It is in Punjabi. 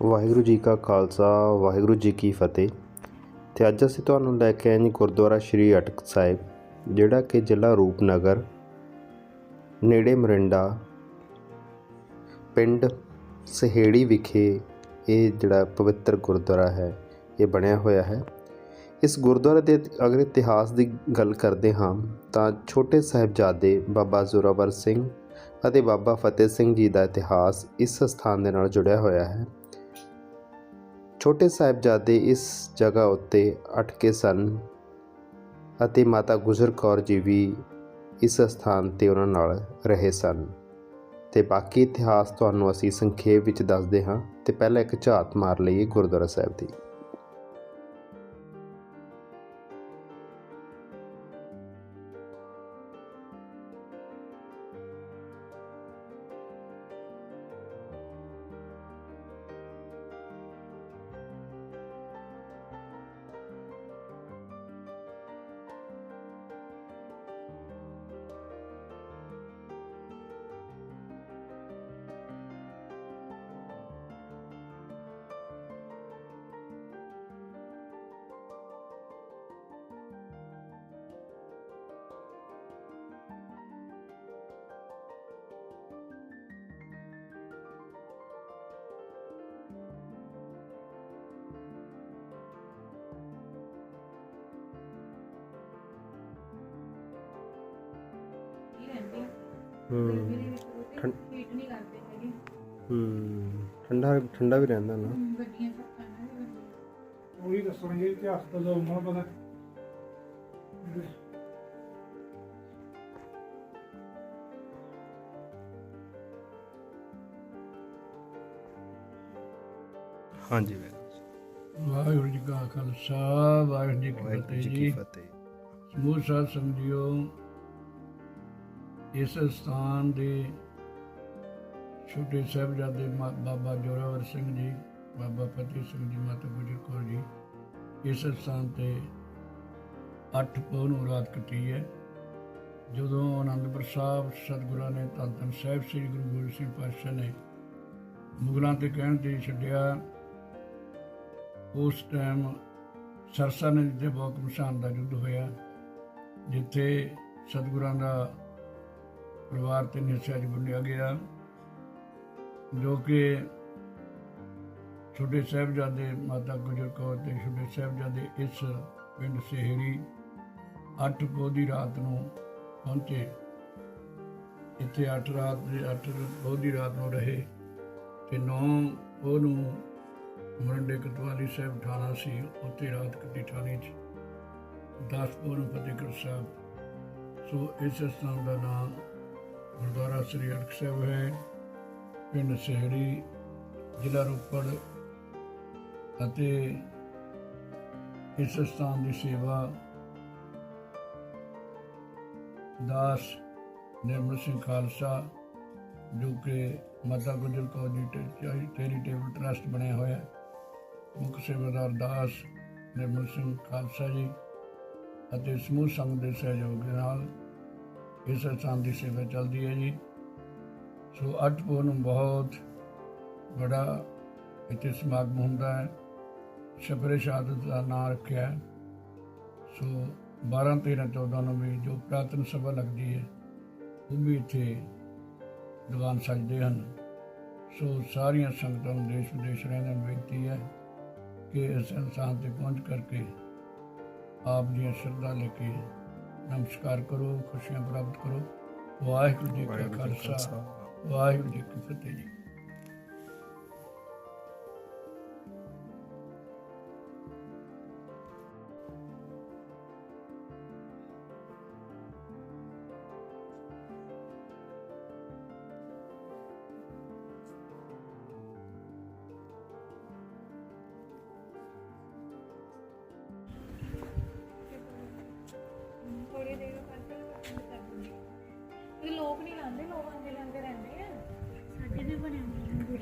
ਵਾਹਿਗੁਰੂ ਜੀ ਕਾ ਖਾਲਸਾ, ਵਾਹਿਗੁਰੂ ਜੀ ਕੀ ਫਤਿਹ। ਤੇ ਅੱਜ ਅਸੀਂ ਤੁਹਾਨੂੰ ਲੈ ਕੇ ਆਏ ਜੀ ਗੁਰਦੁਆਰਾ ਸ਼੍ਰੀ ਅਟਕ ਸਾਹਿਬ, ਜਿਹੜਾ ਕਿ ਜ਼ਿਲ੍ਹਾ ਰੂਪਨਗਰ, ਨੇੜੇ ਮਰਿੰਡਾ, ਪਿੰਡ ਸਹੇੜੀ ਵਿਖੇ ਇਹ ਜਿਹੜਾ ਪਵਿੱਤਰ ਗੁਰਦੁਆਰਾ ਹੈ, ਇਹ ਬਣਿਆ ਹੋਇਆ ਹੈ। ਇਸ ਗੁਰਦੁਆਰੇ ਦੇ ਅਗਰ ਇਤਿਹਾਸ ਦੀ ਗੱਲ ਕਰਦੇ ਹਾਂ, ਤਾਂ ਛੋਟੇ ਸਾਹਿਬਜ਼ਾਦੇ ਬਾਬਾ ਜ਼ੋਰਾਵਰ ਸਿੰਘ ਅਤੇ ਬਾਬਾ ਫਤਿਹ ਸਿੰਘ ਜੀ ਦਾ ਇਤਿਹਾਸ ਇਸ ਸਥਾਨ ਦੇ ਨਾਲ ਜੁੜਿਆ ਹੋਇਆ ਹੈ। ਛੋਟੇ ਸਾਹਿਬਜ਼ਾਦੇ ਇਸ ਜਗ੍ਹਾ ਉੱਤੇ ਅਟਕੇ ਸਨ ਅਤੇ ਮਾਤਾ ਗੁਜਰ ਕੌਰ ਜੀ ਵੀ ਇਸ ਸਥਾਨ ਤੇ ਉਹਨਾਂ ਨਾਲ ਰਹੇ ਸਨ। ਤੇ ਬਾਕੀ ਇਤਿਹਾਸ ਤੁਹਾਨੂੰ ਅਸੀਂ ਸੰਖੇਪ ਵਿੱਚ ਦੱਸਦੇ ਹਾਂ ਤੇ ਪਹਿਲਾਂ ਇੱਕ ਝਾਤ ਮਾਰ ਲਈਏ ਗੁਰਦੁਆਰਾ ਸਾਹਿਬ ਦੀ। ਗਰਮੀ ਦੇ ਵਿੱਚ ਉਹ ਤੇ ਠੰਡ- ਹੀਟ ਨਹੀਂ ਕਰਦੇ ਹੈਗੇ। ਹੂੰ ਠੰਡਾ ਠੰਡਾ ਵੀ ਰਹਿੰਦਾ ਨਾ। ਹਮ, ਗੱਡੀਆਂ ਛੱਤਾਂ ਨਾਲ ਵੀ ਬਣਦੀਆਂ। ਉਹੀ ਦੱਸਣਗੇ ਇਤਿਹਾਸ ਦਾ ਜੋ ਉਹਨਾਂ ਪਤਾ ਹਾਂਜੀ ਵਾਹਿਗੁਰੂ ਜੀ ਕਾ ਖਾਲਸਾ ਵਾਹਿਗੁਰੂ ਜੀ ਕੀ ਵਾਹਿਗੁਰੂ ਫਤਿਹ ਜੀ ਕੀ ਜੀ। ਫਤਿਹ। ਸਮੂਹ ਸਾਧ ਸੰਗਿਓ ਇਸ ਸਥਾਨ ਦੇ ਛੋਟੇ ਸਾਹਿਬਜ਼ਾਦੇ ਮਾ- ਬਾਬਾ ਜੋਰਾਵਰ ਸਿੰਘ ਜੀ, ਬਾਬਾ ਫਤਿਹ ਸਿੰਘ ਜੀ, ਮਾਤਾ ਗੁਜਰ ਕੌਰ ਜੀ, ਇਸ ਸਥਾਨ ਤੇ 8 ਪੌਹ ਨੂੰ ਰਾਤ ਕੱਟੀ ਹੈ। ਜਦੋਂ ਆਨੰਦਪੁਰ ਸਾਹਿਬ ਸਤਿਗੁਰਾਂ ਨੇ ਧੰਨ ਧੰਨ ਸਾਹਿਬ ਸ੍ਰੀ ਗੁਰੂ ਗੋਬਿੰਦ ਸਿੰਘ ਪਾਤਸ਼ਾਹ ਨੇ ਮੁਗਲਾਂ ਤੇ ਕਹਿਣ ਤੇ ਛੱਡਿਆ, ਉਸ ਟਾਈਮ ਸਰਸਾ ਨਦੀ ਤੇ ਬਹੁਤ ਮਸ਼ਾਨ ਦਾ ਯੁੱਧ ਹੋਇਆ, ਜਿੱਥੇ ਸਤਿਗੁਰਾਂ ਦਾ ਪਰਿਵਾਰ ਤੇ ਹਿੱਸਿਆਂ 'ਚ ਵੰਡਿਆ ਗਿਆ, ਜੋ ਕਿ ਛੋਟੇ ਸਾਹਿਬਜ਼ਾਦੇ ਮਾਤਾ ਗੁਜਰ ਕੌਰ ਤੇ ਛੋਟੇ ਸਾਹਿਬਜ਼ਾਦੇ ਇਸ ਪਿੰਡ ਸਹੇੜੀ ਅੱਠ ਪੋਹ ਦੀ ਰਾਤ ਨੂੰ ਪਹੁੰਚੇ। ਇੱਥੇ ਅੱਠ ਰਾਤ ਦੇ ਅੱਠ ਪੋਹ ਦੀ ਰਾਤ ਨੂੰ ਰਹੇ ਤੇ ਨੌ ਉਹਨੂੰ ਮੁਰੰਡੇ ਕਤਵਾਲੀ ਸਾਹਿਬ ਥਾਣਾ ਸੀ, ਉੱਥੇ ਰਾਤ ਕੱਟੀ ਥਾਣੇ 'ਚ। ਦਾਸਪੁਰ ਨੂੰ ਫਤਿਹਗੜ੍ਹ ਸਾਹਿਬ। ਸੋ ਇਸ ਸਥਾਨ ਦਾ ਨਾਮ ਗੁਰਦੁਆਰਾ ਸ੍ਰੀ ਅਟਕ ਸਾਹਿਬ ਹੈ, ਪਿੰਡ ਸਹਿੜੀ, ਜ਼ਿਲ੍ਹਾ ਰੋਪੜ ਅਤੇ ਇਸ ਸਥਾਨ ਦੀ ਸੇਵਾ ਦਾਸ ਨਿਰਮਲ ਸਿੰਘ ਖਾਲਸਾ, ਜੋ ਕਿ ਮਾਤਾ ਗੁਜਰ ਕੌਰ ਜੀ ਚੈਰੀਟੇਬਲ ਟਰਸਟ ਬਣਿਆ ਹੋਇਆ ਹੈ, ਮੁੱਖ ਸੇਵਾਦਾਰ ਦਾਸ ਨਿਰਮਲ ਸਿੰਘ ਖਾਲਸਾ ਜੀ ਅਤੇ ਸਮੂਹ ਸੰਘ ਦੇ ਸਹਿਯੋਗ ਨਾਲ ਇਸ ਸਥਾਨ ਦੀ ਸੇਵਾ ਚੱਲਦੀ ਹੈ ਜੀ। ਸੋ ਅੱਜ ਪੋਹ ਨੂੰ ਬਹੁਤ ਬੜਾ ਇੱਥੇ ਸਮਾਗਮ ਹੁੰਦਾ ਹੈ। ਸ਼ਬਰੇ ਸ਼ਹਾਦਤ ਦਾ ਨਾਮ ਰੱਖਿਆ ਸੋ 12 13 14 ਨੂੰ ਵੀ ਜੋ ਪ੍ਰਾਤਨ ਸਭਾ ਲੱਗਦੀ ਹੈ, ਉਹ ਵੀ ਇੱਥੇ ਦੀਵਾਨ ਸਜਦੇ ਹਨ। ਸੋ ਸਾਰੀਆਂ ਸੰਗਤਾਂ ਨੂੰ ਦੇਸ਼ ਵਿਦੇਸ਼ ਰਹਿੰਦਿਆਂ ਨੂੰ ਬੇਨਤੀ ਹੈ ਕਿ ਇਸ ਇਨਸਾਨ ਤੇ ਪਹੁੰਚ ਕਰਕੇ ਆਪ ਦੀਆਂ ਸ਼ਰਧਾ ਲੈ ਕੇ ਨਮਸਕਾਰ ਕਰੋ ਖੁਸ਼ੀਆਂ ਪ੍ਰਾਪਤ ਕਰੋ। ਵਾਹਿਗੁਰੂ ਜੀ ਕਾ ਖਾਲਸਾ ਵਾਹਿਗੁਰੂ ਜੀ ਕੀ ਫਤਿਹ ਲੋਕ ਨਹੀਂ ਲਾਉਂਦੇ ਲੋਕ ਆਂਦੇ ਲਾਉਂਦੇ ਰਹਿੰਦੇ ਆ। ਸਾਡੇ ਵੀ ਬਣੇ ਹੋਏ